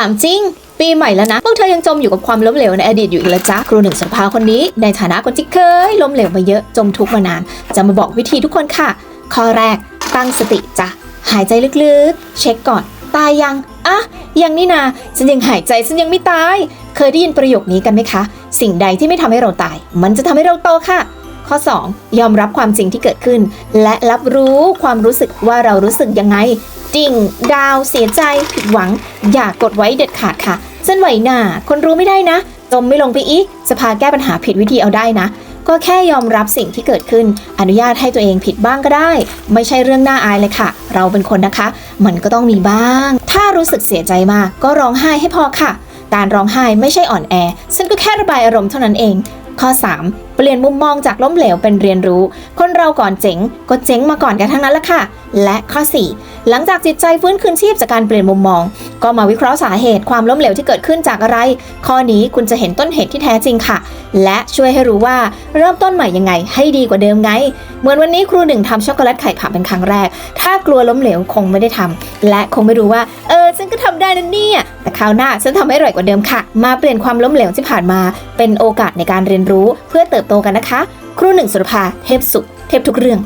ามจริง ปีใหม่แล้วนะพวกเธอยังจมอยู่กับความล้มเหลวในอดีตอยู่อีกละจ๊ะครูหนึ่งสภาคนนี้ ในฐานะคนที่เคยล้มเหลวมาเยอะจมทุกข์มานาน จะมาบอกวิธีทุกคนค่ะ ข้อแรกตั้งสติจ้ะหายใจลึกๆ เช็คก่อน ตายยังอะยังนี่นาฉันยังหายใจฉันยังไม่ตาย เคยได้ยินประโยคนี้กันไหมคะ สิ่งใดที่ไม่ทำให้เราตาย มันจะทำให้เราโตค่ะ ข้อ 2 ยอมรับความจริงที่เกิดขึ้น และรับรู้ความรู้สึกว่าเรารู้สึกยังไงดิ่งดาว เสียใจ ผิดหวัง อย่ากกดไว้เด็ดขาดค่ะเส้นไหวหนาคนรู้ไม่ได้นะ จมไม่ลงไปอีก จะพาแก้ปัญหาผิดวิธีเอาได้นะ ก็แค่ยอมรับสิ่งที่เกิดขึ้น อนุญาตให้ตัวเองผิดบ้างก็ได้ ไม่ใช่เรื่องน่าอายเลยค่ะ เราเป็นคนนะคะ มันก็ต้องมีบ้าง ถ้ารู้สึกเสียใจมากก็ร้องไห้ให้พอค่ะ การร้องไห้ไม่ใช่อ่อนแอ ฉันก็แค่ระบายอารมณ์เท่านั้นเอง ข้อ 3 เปลี่ยนมุมมองจากล้มเหลวเป็นเรียนรู้ คนเราก่อนเจ๋งก็เจ๋งมาก่อนกันทั้งนั้นละค่ะ และข้อ 4 หลังจากจิตใจฟื้นคืนชีพจากการเปลี่ยนมุมมอง ก็มาวิเคราะห์สาเหตุความล้มเหลวที่เกิดขึ้นจากอะไร ข้อนี้คุณจะเห็นต้นเหตุที่แท้จริงค่ะ และช่วยให้รู้ว่าเริ่มต้นใหม่ยังไง ให้ดีกว่าเดิมไง เหมือนวันนี้ครูหนึ่งทำช็อกโกแลตไข่ผำเป็นครั้งแรก ถ้ากลัวล้มเหลวคงไม่ได้ทำและคงไม่รู้ว่า เออฉันก็ทำได้นะเนี่ย คราวหน้าฉันทำให้อร่อยกว่าเดิมค่ะ มาเปลี่ยนความล้มเหลวที่ผ่านมา เป็นโอกาสในการเรียนรู้เพื่อเติบโตกันนะคะ ครูหนึ่งสุรภาเทพสุข เทพทุกเรื่อง